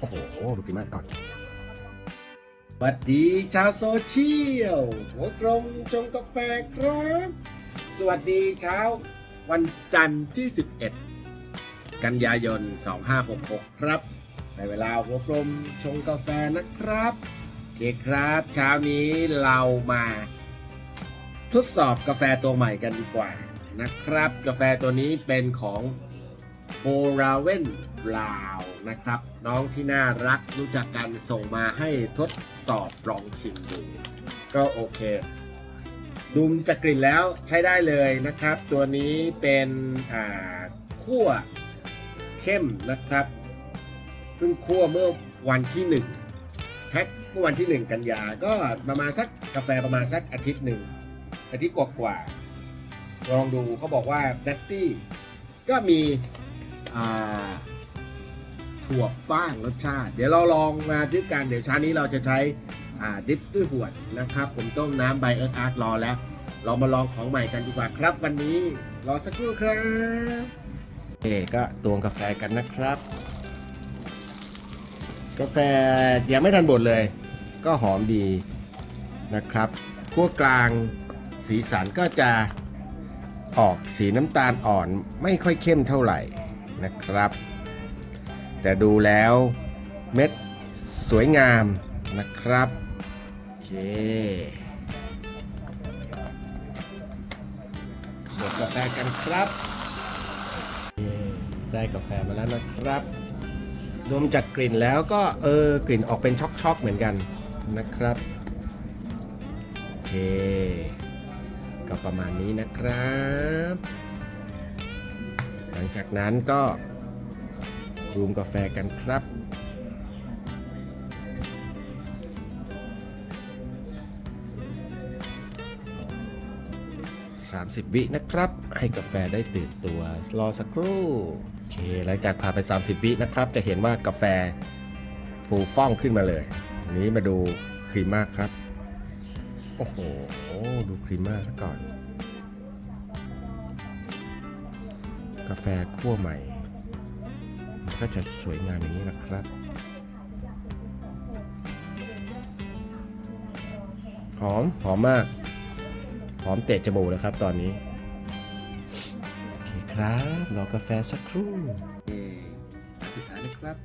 โอ้โหดูกินมากก่อนสวัสดีชาวโซเชียลหัวกรงชงกาแฟครับ สวัสดีเช้าวันจันทร์ที่ 11 กันยายน 2566 ครับ ในเวลาหัวกรมชงกาแฟนะครับโอเคครับ เช้านี้เรามาทดสอบกาแฟตัวใหม่กันดีกว่านะครับ กาแฟตัวนี้เป็นของ โ o ราเวนลาวนะครับ น้องที่น่ารักรู้จักกันส่งมาให้ทดสอบลองชิมดู ก็โอเคดูจากกลิ่นแล้วใช้ได้เลยนะครับ ตัวนี้เป็นอ่าคั่วเข้มนะครับเพิ่งคั่วเมื่อวันที่หนึ่งแพ็คเมื่อวันที่หนึ่งกันยา ก็ประมาณสักกาแฟประมาณสักอาทิตย์หนึ่งอาทิตย์กว่าๆลองดูเขาบอกว่าดัตตี้ก็มี ถั่วบ้างรสชาติ เดี๋ยวเราลองมาด้วยกันเดี๋ยวเช้านี้เราจะใช้ดิฟด้วยหวดนะครับ ผมต้มน้ำไบเออร์อาร์รอแล้ว เรามาลองของใหม่กันดีกว่าครับ วันนี้รอสักครู่ครับเอก็ตวงกาแฟกันนะครับ กาแฟยังไม่ทันบดเลย ก็หอมดีนะครับคั่วกลางสีสันก็จะออกสีน้ำตาลอ่อนไม่ค่อยเข้มเท่าไหร่ นะครับ แต่ดูแล้วเม็ดสวยงามนะครับโอเคบดกาแฟกันครับโอเคได้กาแฟมาแล้วนะครับดมจากกลิ่นแล้วก็เออกลิ่นออกเป็นช็อกๆเหมือนกันนะครับโอเค ก็ประมาณนี้นะครับ ลังจากนั้นก็รูมกาแฟกันครับ 30 วินะครับ ให้กาแฟได้ตื่นตัว รอสักครู่ โอเค หลังจากผ่านไป 30 วินะครับ จะเห็นว่ากาแฟฟูฟ่องขึ้นมาเลยนนี้มาดูครีมมากครับ โอ้โห ดูครีมมากก่อน กาแฟคั่วใหม่มันก็จะสวยงามอย่างนี้แหละครับ หอม หอมมาก หอมเตะจมูกแล้วครับตอนนี้โอเคครับรอกาแฟสักครู่สุดท้ายนะครับ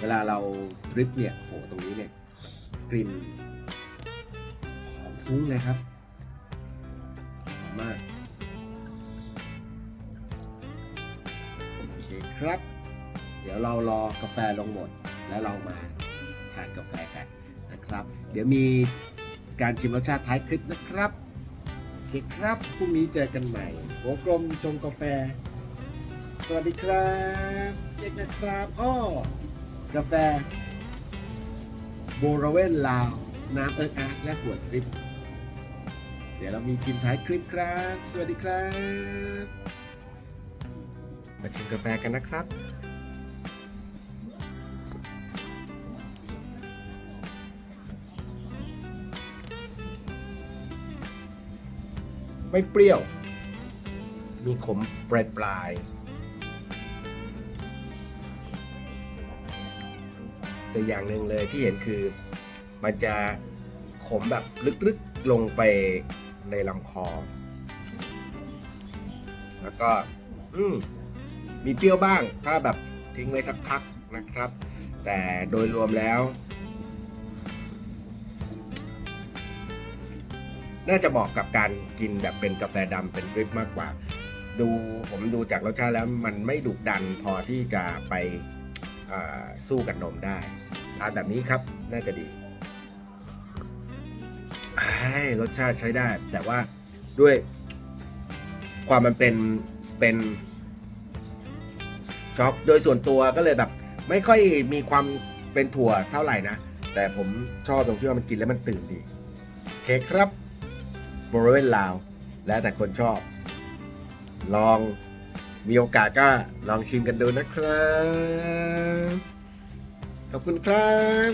เวลาเราดริปเนี่ยโหตรงนี้เนี่ยกลิ่นหอมฟุ้งเลยครับหอมมาก เคครับ เดี๋ยวเรารอกาแฟลงหมดแล้วเรามาทานกาแฟกันนะครับ เดี๋ยวมีการชิมรสชาติท้ายคลิปนะครับโอเคครับพรุ่งนี้เจอกันใหม่หัวกลมชงกาแฟ สวัสดีครับเจ๊กนะครับอ้อกาแฟโบราเวนลาว น้ำเอิร์กอาร์และขวดริป เดี๋ยวเรามีชิมท้ายคลิปครับ สวัสดีครับ มาชิมกาแฟกันนะครับ ไม่เปรี้ยว มีขมปลายปลายแต่อย่างหนึ่งเลยที่เห็นคือ มันจะขมแบบลึกๆลงไปในลำคอ แล้วก็ อืม มีเปรี้ยวบ้าง ถ้าแบบทิ้งไว้สักพักนะครับ แต่โดยรวมแล้ว น่าจะเหมาะกับการกินแบบเป็นกาแฟดำเป็นดริปมากกว่า ดูผมดูจากรสชาติแล้วมันไม่ดุดันพอที่จะไปสู้กับนมได้ ทานแบบนี้ครับน่าจะดีรสชาติใช้ได้ แต่ว่าด้วยความมันเป็นเป็น ช็อกโดยส่วนตัวก็เลยแบบ ไม่ค่อยมีความเป็นถั่วเท่าไหร่นะ แต่ผมชอบตรงที่ว่ามันกินแล้วมันตื่นดีเค้กครับบริเวณลาว แล้วแต่คนชอบ ลองมีโอกาสก็ลองชิมกันดูนะครับ ขอบคุณครับ